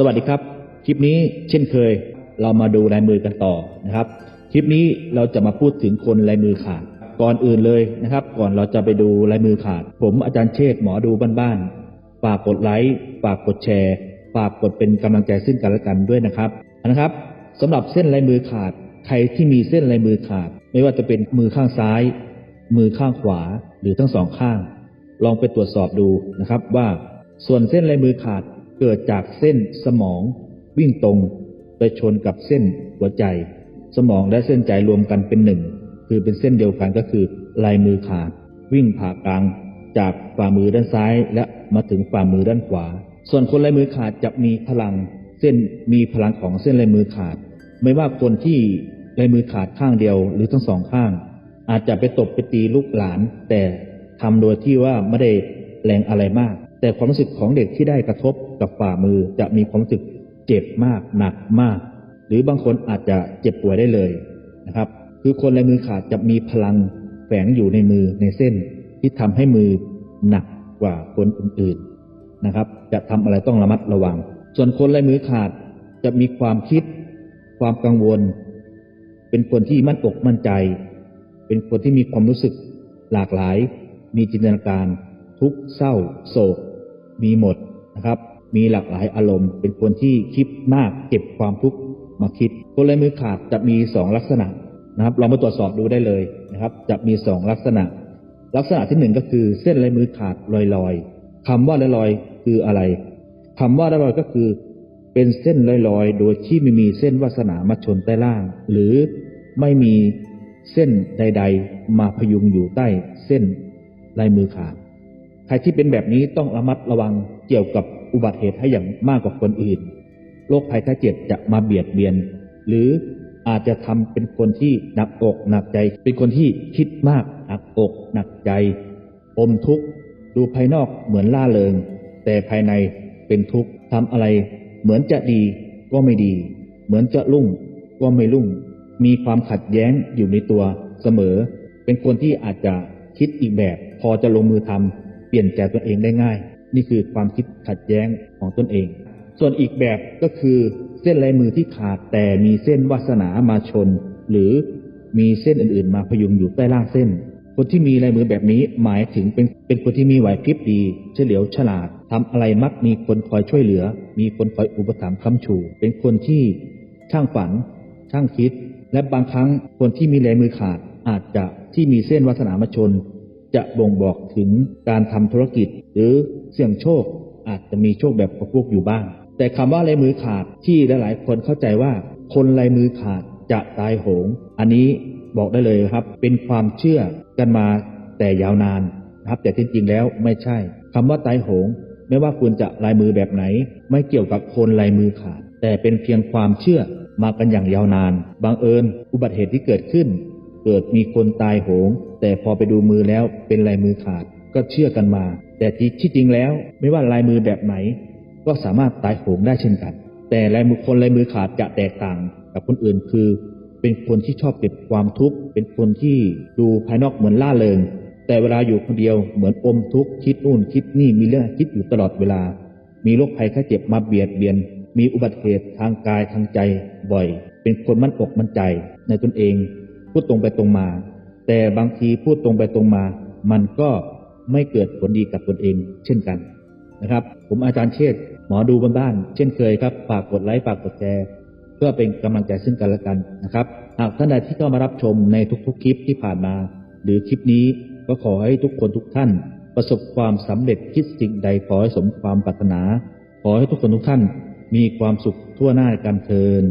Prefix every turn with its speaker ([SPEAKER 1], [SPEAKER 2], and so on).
[SPEAKER 1] สวัสดีครับ คลิปนี้เช่นเคย เรามาดูลายมือกันต่อนะครับ คลิปนี้เราจะมาพูดถึงคนลายมือขาด ก่อนอื่นเลยนะครับ ก่อนเราจะไปดูลายมือขาด ผมอาจารย์เชษ์หมอดูบ้านๆฝากกดไลค์ฝากกดแชร์ฝากกดเป็นกำลังใจซึ่งกันและกันด้วยนะครับนะครับสำหรับเส้นลายมือขาด ใครที่มีเส้นลายมือขาด ไม่ว่าจะเป็นมือข้างซ้าย มือข้างขวาหรือทั้งสองข้าง ลองไปตรวจสอบดูนะครับว่าส่วนเส้นลายมือขาด เกิดจากเส้นสมอง วิ่งตรงไปชนกับเส้นหัวใจ สมองและเส้นใจรวมกันเป็นหนึ่งคือเป็นเส้นเดียวกันก็คือลายมือขาด วิ่งผ่ากลาง จากฝ่ามือด้านซ้าย และมาถึงฝ่ามือด้านขวา ส่วนคนลายมือขาดจะมีพลัง เส้นมีพลังของเส้นลายมือขาด ไม่ว่าคนที่ลายมือขาดข้างเดียวหรือทั้งสองข้าง อาจจะไปตบไปตีลูกหลาน แต่ทำโดยที่ว่าไม่ได้แรงอะไรมาก แต่ความรู้สึกของเด็กที่ได้กระทบกับฝ่ามือจะมีความรู้สึกเจ็บมากหนักมาก หรือบางคนอาจจะเจ็บป่วยได้เลยนะครับ คือคนลายมือขาดจะมีพลังแฝงอยู่ในมือในเส้น ที่ทำให้มือหนักกว่าคนอื่นๆนะครับ จะทำอะไรต้องระมัดระวัง ส่วนคนลายมือขาดจะมีความคิด ความกังวล เป็นคนที่มั่นอกมั่นใจ เป็นคนที่มีความรู้สึกหลากหลาย มีจินตนาการ ทุกข์เศร้า โศก มีหมดนะครับ มีหลากหลายอารมณ์ เป็นคนที่คิดมากเก็บความทุกข์มาคิดคนลายมือขาดจะมีสองลักษณะนะครับเรามาตรวจสอบดูได้เลยนะครับ จะมีสองลักษณะ ลักษณะที่หนึ่งก็คือเส้นลายมือขาดลอยๆคำว่าลอยๆคืออะไรคำว่าลอยๆก็คือเป็นเส้นลอยๆ โดยที่ไม่มีเส้นวาสนามาชนใต้ล่าง หรือไม่มีเส้นใด ๆ มาพยุงอยู่ใต้เส้นลายมือขาด ใครที่เป็นแบบนี้ต้องระมัดระวังเกี่ยวกับอุบัติเหตุให้อย่างมากกว่าคนอื่น โรคภัยไข้เจ็บจะมาเบียดเบียน หรืออาจจะทำเป็นคนที่หนักอกหนักใจ เป็นคนที่คิดมากหนักอกหนักใจ อมทุกข์ดูภายนอกเหมือนล่าเริง แต่ภายในเป็นทุกข์ทำอะไร เหมือนจะดีก็ไม่ดี เหมือนจะรุ่งก็ไม่รุ่ง มีความขัดแย้งอยู่ในตัวเสมอ เป็นคนที่อาจจะคิดอีกแบบ พอจะลงมือทำ เปลี่ยนใจตัวเองได้ง่าย นี่คือความคิดขัดแย้งของตนเอง ส่วนอีกแบบก็คือเส้นลายมือที่ขาดแต่มีเส้นวาสนามาชน หรือมีเส้นอื่นๆ มาพยุงอยู่ใต้ล่างเส้น คนที่มีลายมือแบบนี้หมายถึงเป็นเป็นคนที่มีไหวพริบดี เฉลียวฉลาดทำอะไรมักมีคนคอยช่วยเหลือ มีคนคอยอุปถัมภ์ค้ำชู เป็นคนที่ช่างฝัน ช่างคิด และบางครั้งคนที่มีลายมือขาดอาจจะที่มีเส้นวาสนามาชน จะบ่งบอกถึงการทำธุรกิจ หรือเสี่ยงโชคอาจจะมีโชคแบบพวกอยู่บ้าง แต่คำว่าลายมือขาดที่หลายๆ คนเข้าใจว่า คนลายมือขาดจะตายโหง อันนี้บอกได้เลยครับ เป็นความเชื่อกันมาแต่ยาวนานนะครับ แต่ที่จริงแล้วไม่ใช่คำว่าตายโหง ไม่ว่าคุณจะลายมือแบบไหน ไม่เกี่ยวกับคนลายมือขาด แต่เป็นเพียงความเชื่อมากันอย่างยาวนาน บางเอิญอุบัติเหตุที่เกิดขึ้น เกิดมีคนตายโหง แต่พอไปดูมือแล้วเป็นลายมือขาด ก็เชื่อกันมา แต่ที่จริงแล้วไม่ว่าลายมือแบบไหน ก็สามารถตายโหงได้เช่นกัน แต่ลายมือคนลายมือขาดจะแตกต่างกับคนอื่นคือ เป็นคนที่ชอบเก็บความทุกข์เป็นคนที่ดูภายนอกเหมือนล่าเริงแต่เวลาอยู่คนเดียวเหมือนอมทุกข์คิดนู่นคิดนี่มีเรื่องคิดอยู่ตลอดเวลา มีโรคภัยไข้เจ็บมาเบียดเบียน มีอุบัติเหตุทางกายทางใจบ่อย เป็นคนมั่นอกมั่นใจในตนเอง พูดตรงไปตรงมา แต่บางทีพูดตรงไปตรงมา มันก็ไม่เกิดผลดีกับตนเองเช่นกันนะครับ ผมอาจารย์เชษ์หมอดูบ้านๆเช่นเคยครับฝากกดไลค์ฝากกดแชร์เพื่อเป็นกำลังใจซึ่งกันและกันนะครับหากท่านใดที่เข้ามารับชมในทุกๆ คลิปที่ผ่านมา หรือคลิปนี้ก็ขอให้ทุกคนทุกท่าน ประสบความสำเร็จคิดสิ่งใดขอให้สมความปรารถนา ขอให้ทุกคนทุกท่านมีความสุขทั่วหน้ากันเทิน